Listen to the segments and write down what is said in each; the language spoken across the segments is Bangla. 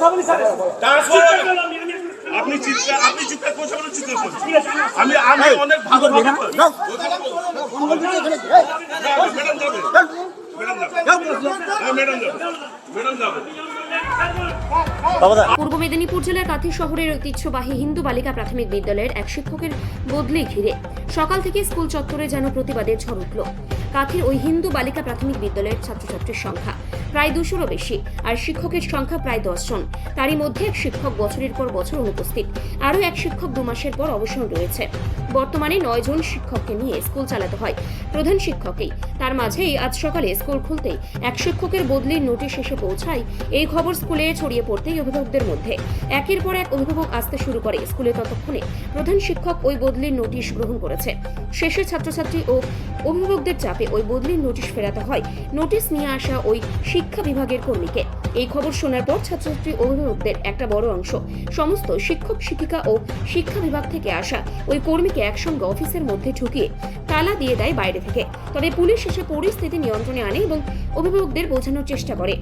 কথা বলি স্যার আপনি চিৎকার আপনি চিৎকার করছেন বলে চিৎকার করছেন আমি আমি অনেক ভালো ভালো ম্যাডাম যাবে ম্যাডাম যাবে হ্যাঁ, ম্যাডাম যাবে ম্যাডাম যাবে পূর্ব মেদিনীপুর জেলার কাথি শহরের ঐতিহ্যবাহী হিন্দু বালিকা প্রাথমিক বিদ্যালয়ের এক শিক্ষকের বদলি ঘিরে সকাল থেকে স্কুল চত্বরে যেন প্রতিবাদের ঝড় উঠল। কাথির ওই হিন্দু বালিকা প্রাথমিক বিদ্যালয়ের ছাত্রছাত্রীর সংখ্যা প্রায় দুশোরও বেশি, আর শিক্ষকের সংখ্যা প্রায় দশ জন তারই মধ্যে এক শিক্ষক বছরের পর বছর অনুপস্থিত। আরও এক শিক্ষক দু মাসের পর অবসর রয়েছে। বর্তমানে নয় জন শিক্ষককে নিয়ে স্কুল চালাতে হয়। প্রধান শিক্ষকই। তার মাঝেই আজ সকালে স্কুল খুলতেই এক শিক্ষকের বদলির নোটিশ এসে পৌঁছায় এই খবর স্কুলে ছড়িয়ে পড়তেই অভিভাবকদের মধ্যে একের পর এক অভিভাবক আসতে শুরু করে স্কুলে ততক্ষণে প্রধান শিক্ষক ওই বদলির নোটিশ গ্রহণ করেছে। শেষে ছাত্রছাত্রী ও অভিভাবকদের চাপে ওই বদলির নোটিশ ফেরাতে হয়। নোটিশ নিয়ে আসা ওই শিক্ষা বিভাগের কর্মীকে। এই খবর শোনার পর ছাত্রছাত্রী অভিভাবকদের একটা বড় অংশ, সমস্ত শিক্ষক, শিক্ষিকা ও শিক্ষা বিভাগ থেকে আসা ওই কর্মীকে একসঙ্গে অফিসের মধ্যে ঢুকিয়ে তালা দিয়ে দেয় বাইরে থেকে। তবে পুলিশ এসে পরিস্থিতি নিয়ন্ত্রণে আনে এবং অভিভাবকদের বোঝানোর চেষ্টা করে।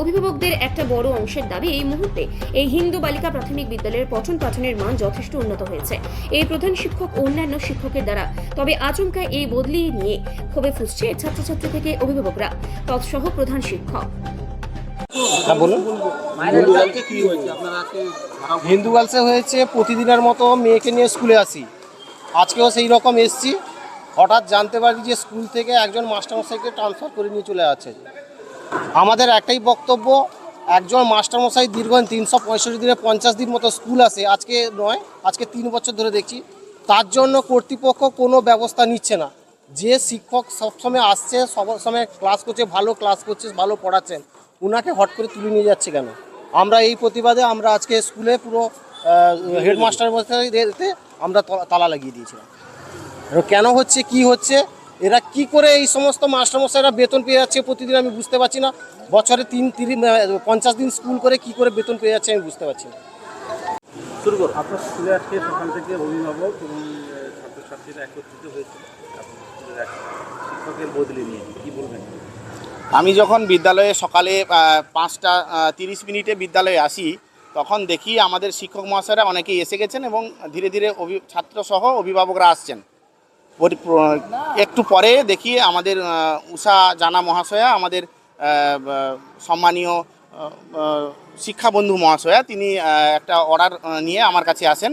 অভিভাবকদের একটা বড় অংশের দাবি এই মুহূর্তে। এই হিন্দু বালিকা প্রাথমিক বিদ্যালয়ের পঠন পাঠনের মান যথেষ্ট উন্নত হয়েছে। এই প্রধান শিক্ষক অন্যান্য শিক্ষকের দ্বারা। তবে আচমকা এই বদলি নিয়ে ক্ষোভে ফুসছে ছাত্রছাত্রী থেকে অভিভাবকরা। তৎসহ প্রধান শিক্ষক। হ্যাঁ হিন্দু গার্লসে হয়েছে, প্রতিদিনের মতো মেয়েকে নিয়ে স্কুলে আসি। আজকেও সেই রকম এসছি। হঠাৎ জানতে পারি যে স্কুল থেকে একজন মাস্টারমশাইকে ট্রান্সফার করে নিয়ে চলে আছে আমাদের একটাই বক্তব্য, একজন মাস্টারমশাই দীর্ঘদিন তিনশো পঁয়ষট্টি দিনে পঞ্চাশ দিন মতো স্কুল আসে আজকে নয়, আজকে তিন বছর ধরে দেখছি। তার জন্য কর্তৃপক্ষ কোনো ব্যবস্থা নিচ্ছে না। যে শিক্ষক সবসময় আসছে সব সময় ক্লাস করছে, ভালো ক্লাস করছে, ভালো পড়াচ্ছেন, উনাকে হট করে তুলে নিয়ে যাচ্ছে কেন? আমরা এই প্রতিবাদে আমরা আজকে স্কুলে পুরো হেডমাস্টার মশাইদেরকে আমরা তালা লাগিয়ে দিয়েছিলাম। কেন হচ্ছে, কি হচ্ছে? এরা কি করে এই সমস্ত মাস্টারমশাইরা বেতন পেয়ে যাচ্ছে প্রতিদিন আমি বুঝতে পারছি না। বছরে তিন তিরিশ পঞ্চাশ দিন স্কুল করে কি করে বেতন পেয়ে যাচ্ছে আমি বুঝতে পারছি না। আপনার স্কুলে আজকে সকাল থেকে অভিভাবক এবং ছাত্রছাত্রীরা একত্রিত হয়েছিল আপনার স্কুলের এক শিক্ষকের বদলি নিয়ে কি বলবেন? আমি যখন বিদ্যালয়ে সকালে পাঁচটা তিরিশ মিনিটে বিদ্যালয়ে আসি তখন দেখি আমাদের শিক্ষক মহাশয়রা অনেকেই এসে গেছেন এবং ধীরে ধীরে অভি ছাত্রসহ অভিভাবকরা আসছেন। একটু পরে দেখি আমাদের উষা জানা মহাশয়া, আমাদের সম্মানীয় শিক্ষাবন্ধু মহাশয়া, তিনি একটা অর্ডার নিয়ে আমার কাছে আসেন।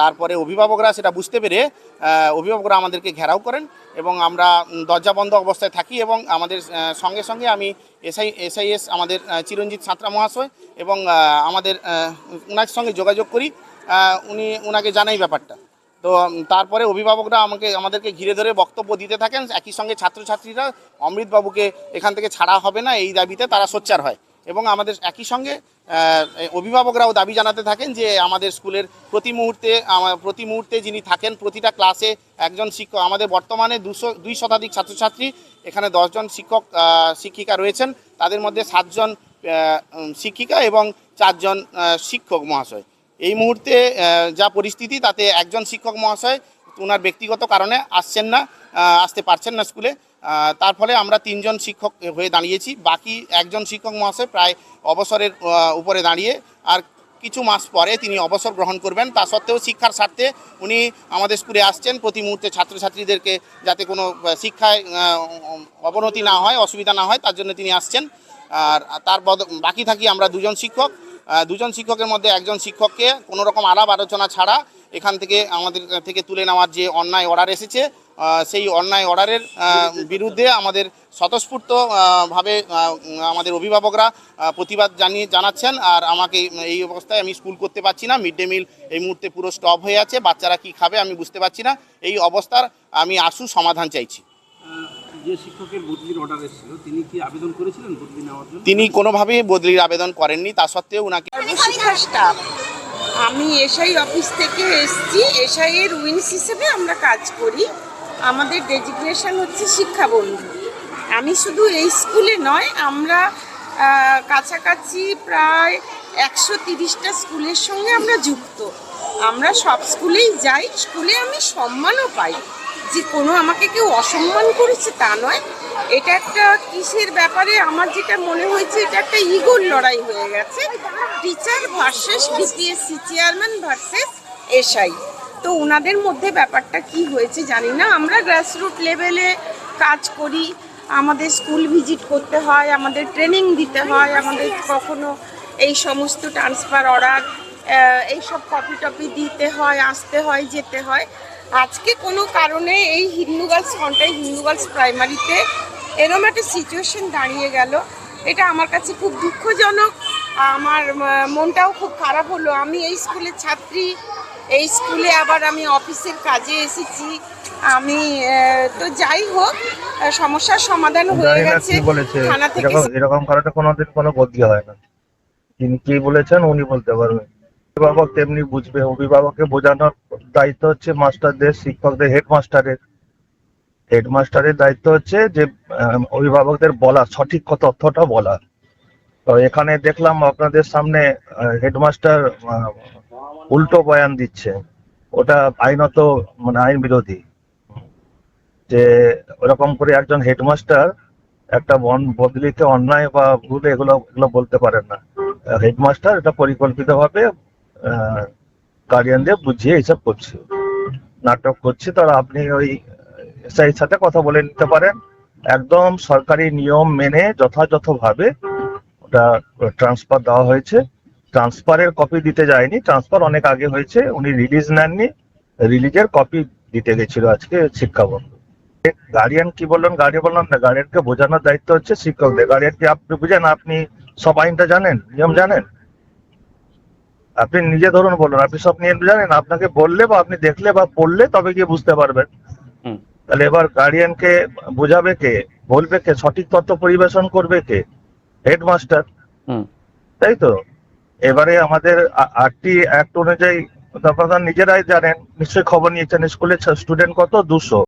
তারপরে অভিভাবকরা সেটা বুঝতে পেরে অভিভাবকরা আমাদেরকে ঘেরাও করেন এবং আমরা দরজা বন্ধ অবস্থায় থাকি এবং আমাদের সঙ্গে সঙ্গে আমি এসআই, এসআইএস আমাদের চিরঞ্জিত সাঁতরা মহাশয় এবং আমাদের ওনার সঙ্গে যোগাযোগ করি। উনি ওনাকে জানাই ব্যাপারটা। তো তারপরে অভিভাবকরা আমাকে, আমাদেরকে ঘিরে ধরে বক্তব্য দিতে থাকেন। একই সঙ্গে ছাত্রছাত্রীরা অমৃতবাবুকে এখান থেকে ছাড়া হবে না, এই দাবিতে তারা সোচ্চার হয়। এবং আমাদের একই সঙ্গে অভিভাবকরাও দাবি জানাতে থাকেন যে, আমাদের স্কুলের প্রতি মুহূর্তে প্রতি মুহূর্তে যিনি থাকেন, প্রতিটা ক্লাসে একজন শিক্ষক, আমাদের বর্তমানে দুশো, দুই শতাধিক ছাত্রছাত্রী, এখানে দশজন শিক্ষক শিক্ষিকা রয়েছেন। তাদের মধ্যে সাতজন শিক্ষিকা এবং চারজন শিক্ষক মহাশয়। এই মুহূর্তে যা পরিস্থিতি, তাতে একজন শিক্ষক মহাশয় ওনার ব্যক্তিগত কারণে আসছেন না আসতে পারছেন না স্কুলে। তার ফলে আমরা তিনজন শিক্ষক হয়ে দাঁড়িয়েছি। বাকি একজন শিক্ষক মহাশয় প্রায় অবসরের উপরে দাঁড়িয়ে আর কিছু মাস পরে তিনি অবসর গ্রহণ করবেন। তা সত্ত্বেও শিক্ষার স্বার্থে উনি আমাদের স্কুলে আসছেন। প্রতি মুহূর্তে ছাত্রছাত্রীদেরকে যাতে কোনো শিক্ষায় অবনতি না হয়, অসুবিধা না হয়, তার জন্য তিনি আসছেন। আর তার বাকি থাকি আমরা দুজন শিক্ষক। দুজন শিক্ষকের মধ্যে একজন শিক্ষককে কোনো রকম আলাপ আলোচনা ছাড়া এখান থেকে আমাদের থেকে তুলে নেওয়ার যে অন্যায় অর্ডার এসেছে সেই অন্যায় অর্ডারের বিরুদ্ধে আমাদের স্বতঃস্ফূর্ত আহ, ভাবে আহ, উম, আমাদের অভিভাবকরা প্রতিবাদ জানিয়ে জানাচ্ছেন। আর আমাকে এই অবস্থায় আমি স্কুল করতে পারছি না। মিড ডে মিল এই মুহূর্তে পুরো স্টপ হয়ে আছে। বাচ্চারা কি খাবে আমি বুঝতে পারছি না। এই অবস্থার আমি আশু সমাধান চাইছি। যে শিক্ষকের বদলির অর্ডার এসেছিল তিনি কি আবেদন করেছিলেন বদলি নেওয়ার জন্য? তিনি কোনোভাবেই বদলির আবেদন করেননি তা সত্ত্বেও স্টাফ আমি এসআই অফিস থেকে এসছি এসআই এর উইন্স হিসেবে আমরা কাজ করি। আমাদের ডেজিগনেশন হচ্ছে শিক্ষাবন্ধু আমি শুধু এই স্কুলে নয় আমরা কাছাকাছি প্রায় একশো তিরিশটা স্কুলের সঙ্গে আমরা যুক্ত। আমরা সব স্কুলেই যাই স্কুলে আমি সম্মানও পাই। যে কোনো আমাকে কেউ অসম্মান করেছে তা নয়। এটা একটা কিসের ব্যাপারে? আমার যেটা মনে হয়েছে, এটা একটা ইগোর লড়াই হয়ে গেছে। Teacher versus DPSC chairman versus SI. তো ওনাদের মধ্যে ব্যাপারটা কি হয়েছে জানি না। আমরা গ্রাসরুট লেভেলে কাজ করি। আমাদের স্কুল ভিজিট করতে হয়, আমাদের ট্রেনিং দিতে হয়, আমাদের কখনো এই সমস্ত ট্রান্সফার অর্ডার এইসব কপি টপি দিতে হয়, আসতে হয়, যেতে হয়। আজকে কোনো কারণে এই হিন্দু গার্লস কন্টাই হিন্দু গার্লস প্রাইমারিতে এরম একটা সিচুয়েশন দাঁড়িয়ে গেল। এটা আমার কাছে খুব দুঃখজনক। আমার মনটাও খুব খারাপ হলো। আমি এই স্কুলের ছাত্রী এই স্কুলে আবার আমি অফিসের কাজে এসেছি। আমি তো যাই হোক সমস্যার সমাধান হয়ে গেছে থানা থেকে এরকম এরকম কারণে কোনোদিন কোনো বদলি হয় না। তিনি কি বলেছেন উনি বলতে পারবেন। অভিভাবক তেমনি বুঝবে। অভিভাবককে বোঝানোর দায়িত্ব হচ্ছে মাস্টারদের, শিক্ষকদের, হেডমাস্টারের। হেডমাস্টারের দায়িত্ব হচ্ছে যে অভিভাবকদের বলা, সঠিক তথ্যটা বলা। তো এখানে দেখলাম আপনাদের সামনে হেডমাস্টার উল্টো বয়ান দিচ্ছে। ওটা আইনত মানে আইন বিরোধী। যে ওরকম করে একজন হেডমাস্টার একটা বন বদলিতে অন্যায় বা ভুল এগুলো এগুলো বলতে পারেন না। হেডমাস্টার এটা পরিকল্পিত পরিকল্পিতভাবে গার্ডিয়ানদের বুঝিয়ে এইসব করছে। নাটক করছে তারা আপনি ওই এসআইর সাথে কথা বলে নিতে পারেন। একদম সরকারি নিয়ম মেনে যথাযথভাবে ওটা ট্রান্সফার দেওয়া হয়েছে। ট্রান্সফারের কপি দিতে যায়নি। ট্রান্সফার অনেক আগে হয়েছে। উনি রিলিজ নেননি। রিলিজের কপি দিতে গেছিল আজকে শিক্ষাবন্ধু গার্ডিয়ান কি বললেন? গার্ডিয়ান বললাম না গার্ডিয়ানকে বোঝানোর দায়িত্ব হচ্ছে শিক্ষকদের। গার্ডিয়ানকে আপনি বুঝেন, আপনি সব আইনটা জানেন, নিয়ম জানেন? আপনি নিজে ধরুন বলুন আপনি সব নিয়ে জানেন আপনাকে বললে বা আপনি দেখলে বা পড়লে তবে গিয়ে বুঝতে পারবেন। হুম। তাহলে এবার গার্ডিয়ানকে বোঝাবে কে বলবে কে সঠিক তথ্য পরিবেশন করবে কে? হেডমাস্টার হুম। তাই তো? এবারে আমাদের আটটি অ্যাক্ট অনুযায়ী আপনারা নিজেরাই জানেন নিশ্চয়ই খবর নিয়েছেন স্কুলের স্টুডেন্ট কত? দুশো।